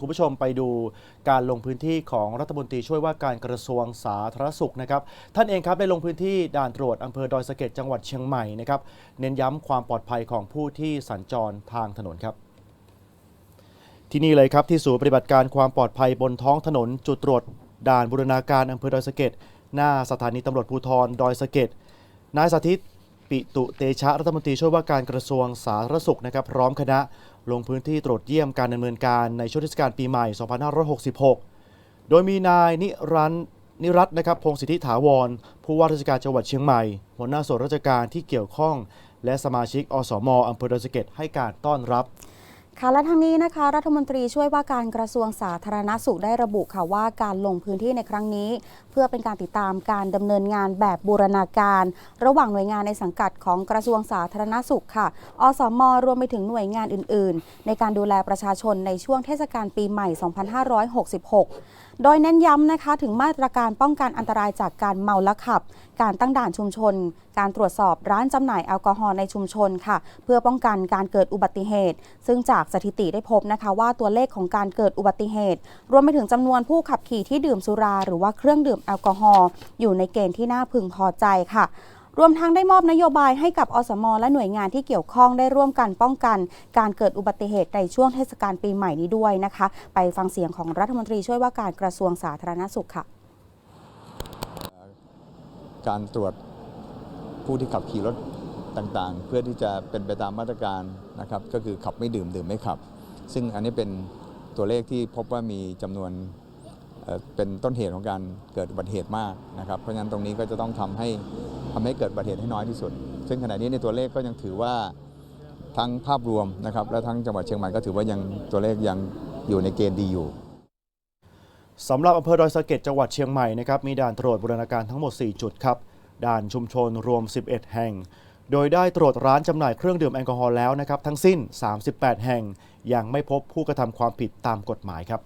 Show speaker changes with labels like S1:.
S1: คุณผู้ชมไปดูการลงพื้นที่ของรัฐมนตรีช่วยว่าการกระทรวงสาธารณสุขนะครับท่านเองครับได้ลงพื้นที่ด่านตรวจอำเภอดอยสะเก็ดจังหวัดเชียงใหม่นะครับเน้นย้ำความปลอดภัยของผู้ที่สัญจรทางถนนครับ ที่นี่เลยครับที่ศูนย์ปฏิบัติการความปลอดภัยบนท้องถนน จุดตรวจด่านบูรณาการอำเภอดอยสะเก็ดหน้าสถานีตำรวจภูธรดอยสะเก็ดนายสาธิต ปิตุเตชะรัฐมนตรีช่วยว่าการกระทรวงสาธารณสุขนะครับพร้อมคณะลงพื้นที่ตรวจเยี่ยมการดำเนินการในช่วงเทศกาลปีใหม่ 2566 โดยมีนายนิรันต์นิรัตน์นะครับพงศิทธิถาวร ผู้ว่าราชการจังหวัดเชียงใหม่ หัวหน้าส่วนราชการที่เกี่ยวข้อง และสมาชิกอสมอำเภอดอยสะเก็ดให้การต้อนรับ
S2: ค่ะและทั้งนี้นะคะ รัฐมนตรีช่วยว่าการกระทรวงสาธารณสุขได้ระบุค่ะว่าการลงพื้นที่ในครั้งนี้ เพื่อเป็นการติดตามการดำเนินงานแบบบูรณาการ ระหว่างหน่วยงานในสังกัดของกระทรวงสาธารณสุขค่ะ อสมรวมไปถึงหน่วยงานอื่น ๆ ในการดูแลประชาชนในช่วงเทศกาลปีใหม่ 2566 โดยเน้นย้ำนะคะถึงมาตรการป้องกันอันตรายจากการเมาและขับ การตั้งด่านชุมชน การตรวจสอบร้านจำหน่ายแอลกอฮอล์ในชุมชนค่ะ เพื่อป้องกันการเกิดอุบัติเหตุ ซึ่งจากสถิติได้พบนะคะว่าตัวเลขของการเกิดอุบัติเหตุ รวมไปถึงจำนวนผู้ขับขี่ที่ดื่มสุรา หรือว่าเครื่องดื่มแอลกอฮอล์อยู่ในเกณฑ์ที่น่าพึงพอใจค่ะ รวมทั้งได้มอบนโยบายให้กับอสม และหน่วยงานที่เกี่ยวข้องได้ร่วมกันป้องกัน การเกิดอุบัติเหตุในช่วงเทศกาลปีใหม่นี้ด้วยนะคะ ไปฟังเสียงของรัฐมนตรีช่วยว่าการกระทรวงสาธารณสุขค่ะ
S3: การตรวจผู้ที่ขับขี่รถต่างๆ เพื่อที่จะเป็นไปตามมาตรการนะครับ ก็คือขับไม่ดื่มดื่มไม่ขับ ซึ่งอันนี้เป็นตัวเลขที่พบว่ามีจำนวนเป็นต้นเหตุของการเกิดอุบัติเหตุมากนะครับ เพราะฉะนั้นตรงนี้ก็จะต้องทำให้ ทำให้เกิดอุบัติเหตุให้น้อยที่สุด ซึ่งขณะนี้ในตัวเลขก็ยังถือว่าทั้งภาพรวมนะครับและทั้งจังหวัดเชียงใหม่ก็ถือว่ายังตัวเลขยังอยู่ในเกณฑ์ดีอยู่
S1: สำหรับอำเภอดอยสะเก็ดจังหวัดเชียงใหม่นะครับมีด่านตรวจบูรณาการทั้งหมด 4 จุดครับด่านชุมชนรวม 11 แห่ง โดยได้ตรวจร้านจำหน่ายเครื่องดื่มแอลกอฮอล์แล้วนะครับทั้งสิ้น 38 แห่งยังไม่พบผู้กระทำความผิดตามกฎหมายครับ